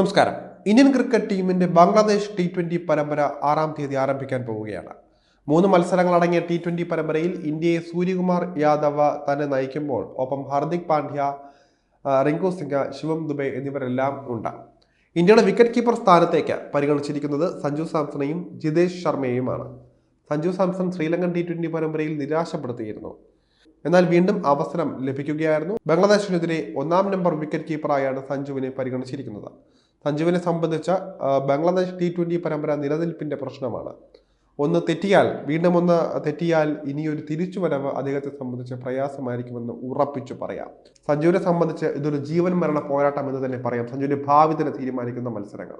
നമസ്കാരം. Indian cricket ടീമിന്റെ Bangladesh T twenty പരമ്പര ആറാം തീയതി ആരംഭിക്കാൻ പോവുകയാണ്. മൂന്ന് മത്സരങ്ങളടങ്ങിയ ടി ട്വന്റി പരമ്പരയിൽ ഇന്ത്യയെ സൂര്യകുമാർ യാദവ് തന്നെ നയിക്കുമ്പോൾ ഒപ്പം ഹാർദിക് പാണ്ഡ്യ റിങ്കു സിംഗ് ശിവം ദുബെ എന്നിവരെല്ലാം ഉണ്ട്. ഇന്ത്യയുടെ വിക്കറ്റ് കീപ്പർ സ്ഥാനത്തേക്ക് പരിഗണിച്ചിരിക്കുന്നത് സഞ്ജു സാംസണെയും ജിതേഷ് ശർമ്മയെയുമാണ്. സഞ്ജു സാംസൺ ശ്രീലങ്കൻ ടി ട്വന്റി പരമ്പരയിൽ നിരാശപ്പെടുത്തിയിരുന്നു. എന്നാൽ വീണ്ടും അവസരം ലഭിക്കുകയായിരുന്നു. ബംഗ്ലാദേശിനെതിരെ ഒന്നാം നമ്പർ വിക്കറ്റ് കീപ്പറായാണ് സഞ്ജുവിനെ പരിഗണിച്ചിരിക്കുന്നത്. സഞ്ജുവിനെ സംബന്ധിച്ച ബംഗ്ലാദേശ് ടി ട്വന്റി പരമ്പര നിലനിൽപ്പിന്റെ പ്രശ്നമാണ്. ഒന്ന് തെറ്റിയാൽ വീണ്ടും ഒന്ന് തെറ്റിയാൽ ഇനിയൊരു തിരിച്ചുവരവ് അദ്ദേഹത്തെ സംബന്ധിച്ച് പ്രയാസമായിരിക്കുമെന്ന് ഉറപ്പിച്ചു പറയാം. സഞ്ജുവിനെ സംബന്ധിച്ച് ഇതൊരു ജീവൻ മരണ പോരാട്ടം എന്ന് തന്നെ പറയാം. സഞ്ജുവിന്റെ ഭാവി തന്നെ തീരുമാനിക്കുന്ന മത്സരങ്ങൾ.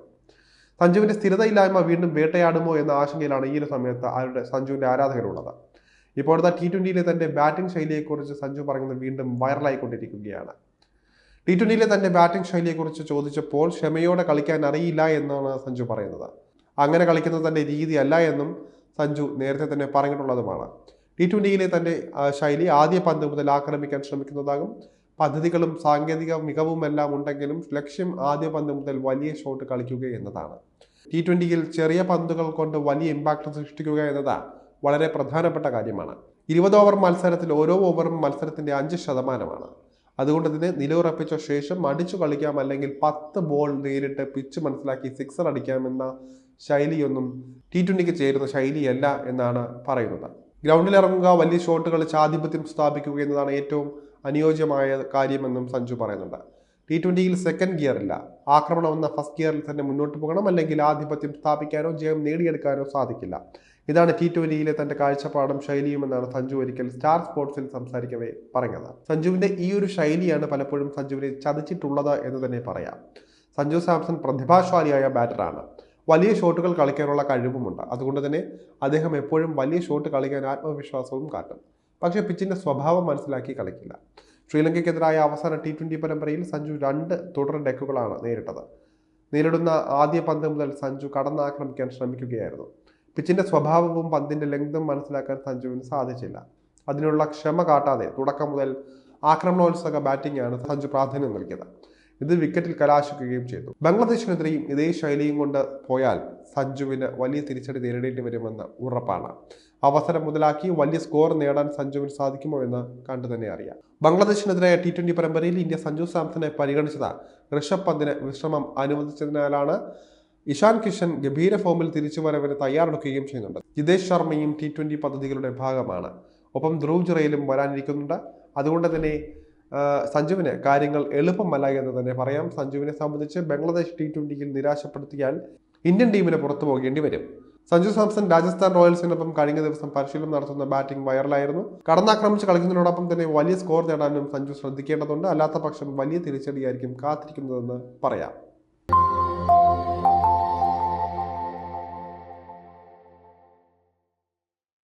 സഞ്ജുവിന്റെ സ്ഥിരതയില്ലായ്മ വീണ്ടും വേട്ടയാടുമോ എന്ന ആശങ്കയിലാണ് ഈ ഒരു സമയത്ത് അവരുടെ സഞ്ജുവിന്റെ ആരാധകരുള്ളത്. ഇപ്പോഴത്തെ ടി ട്വന്റിയിലെ തന്റെ ബാറ്റിംഗ് ശൈലിയെക്കുറിച്ച് സഞ്ജു പറയുന്നത് വീണ്ടും വൈറലായിക്കൊണ്ടിരിക്കുകയാണ് ടി ട്വന്റിയിലെ തന്റെ ബാറ്റിംഗ് ശൈലിയെക്കുറിച്ച് ചോദിച്ചപ്പോൾ ക്ഷമയോടെ കളിക്കാൻ അറിയില്ല എന്നാണ് സഞ്ജു പറയുന്നത്. അങ്ങനെ കളിക്കുന്നത് തന്റെ രീതിയല്ല എന്നും സഞ്ജു നേരത്തെ തന്നെ പറഞ്ഞിട്ടുള്ളതുമാണ്. ടി ട്വന്റിയിലെ തന്റെ ശൈലി ആദ്യ പന്ത് മുതൽ ആക്രമിക്കാൻ ശ്രമിക്കുന്നതാകും. പദ്ധതികളും സാങ്കേതിക മികവും എല്ലാം ഉണ്ടെങ്കിലും ലക്ഷ്യം ആദ്യ പന്ത് മുതൽ വലിയ ഷോട്ട് കളിക്കുക എന്നതാണ്. ടി ട്വന്റിയിൽ ചെറിയ പന്തുകൾ കൊണ്ട് വലിയ ഇമ്പാക്റ്റ് സൃഷ്ടിക്കുക എന്നത് വളരെ പ്രധാനപ്പെട്ട കാര്യമാണ്. ഇരുപത് ഓവർ മത്സരത്തിൽ ഓരോ ഓവറും മത്സരത്തിന്റെ അഞ്ച് ശതമാനമാണ്. അതുകൊണ്ട് തന്നെ നിലയുറപ്പിച്ച ശേഷം അടിച്ചു കളിക്കാം അല്ലെങ്കിൽ പത്ത് ബോൾ നേരിട്ട് പിച്ച് മനസ്സിലാക്കി സിക്സർ അടിക്കാമെന്ന ശൈലിയൊന്നും ടി ട്വന്റിക്ക് ചേരുന്ന ശൈലിയല്ല എന്നാണ് പറയുന്നത്. ഗ്രൗണ്ടിൽ ഇറങ്ങുക വലിയ ഷോട്ടുകൾ ആധിപത്യം സ്ഥാപിക്കുക എന്നതാണ് ഏറ്റവും അനുയോജ്യമായ കാര്യമെന്നും സഞ്ജു പറയുന്നുണ്ട്. ടി ട്വന്റിയിൽ സെക്കൻഡ് ഗിയർ ഇല്ല. ആക്രമണം എന്ന ഫസ്റ്റ് ഗിയറിൽ തന്നെ മുന്നോട്ട് പോകണം അല്ലെങ്കിൽ ആധിപത്യം സ്ഥാപിക്കാനോ ജയം നേടിയെടുക്കാനോ സാധിക്കില്ല. ഇതാണ് ടി ട്വന്റിയിലെ തന്റെ കാഴ്ചപ്പാടും ശൈലിയും എന്നാണ് സഞ്ജു ഒരിക്കൽ സ്റ്റാർ സ്പോർട്സിൽ സംസാരിക്കവേ പറഞ്ഞത്. സഞ്ജുവിന്റെ ഈ ഒരു ശൈലിയാണ് പലപ്പോഴും സഞ്ജുവിനെ ചതിച്ചിട്ടുള്ളത് എന്ന് തന്നെ പറയാം. സഞ്ജു സാംസൺ പ്രതിഭാശാലിയായ ബാറ്ററാണ്. വലിയ ഷോട്ടുകൾ കളിക്കാനുള്ള കഴിവുമുണ്ട്. അതുകൊണ്ട് തന്നെ അദ്ദേഹം എപ്പോഴും വലിയ ഷോട്ട് കളിക്കാൻ ആത്മവിശ്വാസവും കാട്ടും. പക്ഷേ പിച്ചിന്റെ സ്വഭാവം മനസ്സിലാക്കി കളിക്കില്ല. ശ്രീലങ്കയ്ക്കെതിരായ അവസാന ടി ട്വന്റി പരമ്പരയിൽ സഞ്ജു രണ്ട് തുടർ ഡെക്കുകളാണ് നേരിട്ടത്. നേരിടുന്ന ആദ്യ പന്ത് മുതൽ സഞ്ജു കടന്നാക്രമിക്കാൻ ശ്രമിക്കുകയായിരുന്നു. പിച്ചിന്റെ സ്വഭാവവും പന്തിന്റെ ലെങ്തും മനസ്സിലാക്കാൻ സഞ്ജുവിന് സാധിച്ചില്ല. അതിനുള്ള ക്ഷമ കാട്ടാതെ തുടക്കം മുതൽ ആക്രമണോത്സക ബാറ്റിംഗ് ആണ് സഞ്ജു പ്രാധാന്യം നൽകിയത്. ഇത് വിക്കറ്റിൽ കലാശിക്കുകയും ചെയ്തു. ബംഗ്ലാദേശിനെതിരെയും ഇതേ ശൈലിയും കൊണ്ട് പോയാൽ സഞ്ജുവിന് വലിയ തിരിച്ചടി നേരിടേണ്ടി വരുമെന്ന് ഉറപ്പാണ്. അവസരം മുതലാക്കി വലിയ സ്കോർ നേടാൻ സഞ്ജുവിന് സാധിക്കുമോ എന്ന് കണ്ടു തന്നെ അറിയാം. ബംഗ്ലാദേശിനെതിരായ ടി ട്വന്റി പരമ്പരയിൽ ഇന്ത്യ സഞ്ജു സാംസനെ പരിഗണിച്ചത് ഋഷഭ് പന്തിന് വിശ്രമം അനുവദിച്ചതിനാലാണ് ഇഷാൻ കിഷൻ ഗംഭീര ഫോമിൽ തിരിച്ചു വരവിന് തയ്യാറെടുക്കുകയും ചെയ്യുന്നുണ്ട്. ജിതേഷ് ശർമ്മയും ടി ട്വന്റി പദ്ധതികളുടെ ഭാഗമാണ്. ഒപ്പം ധ്രുവ് ജുറയിലും വരാനിരിക്കുന്നുണ്ട്. അതുകൊണ്ട് തന്നെ സഞ്ജുവിന് കാര്യങ്ങൾ എളുപ്പമല്ല എന്ന് തന്നെ പറയാം. സഞ്ജുവിനെ സംബന്ധിച്ച് ബംഗ്ലാദേശ് ടി ട്വന്റിയിൽ നിരാശപ്പെടുത്തിയാൽ ഇന്ത്യൻ ടീമിന് പുറത്തു പോകേണ്ടി വരും. സഞ്ജു സാംസൺ രാജസ്ഥാൻ റോയൽസിനൊപ്പം കഴിഞ്ഞ ദിവസം പരിശീലനം നടത്തുന്ന ബാറ്റിംഗ് വൈറലായിരുന്നു. കടന്നാക്രമിച്ച് കളിക്കുന്നതിനോടൊപ്പം തന്നെ വലിയ സ്കോർ നേടാനും സഞ്ജു ശ്രദ്ധിക്കേണ്ടതുണ്ട്. അല്ലാത്ത പക്ഷം വലിയ തിരിച്ചടിയായിരിക്കും കാത്തിരിക്കുന്നതെന്ന് പറയാം.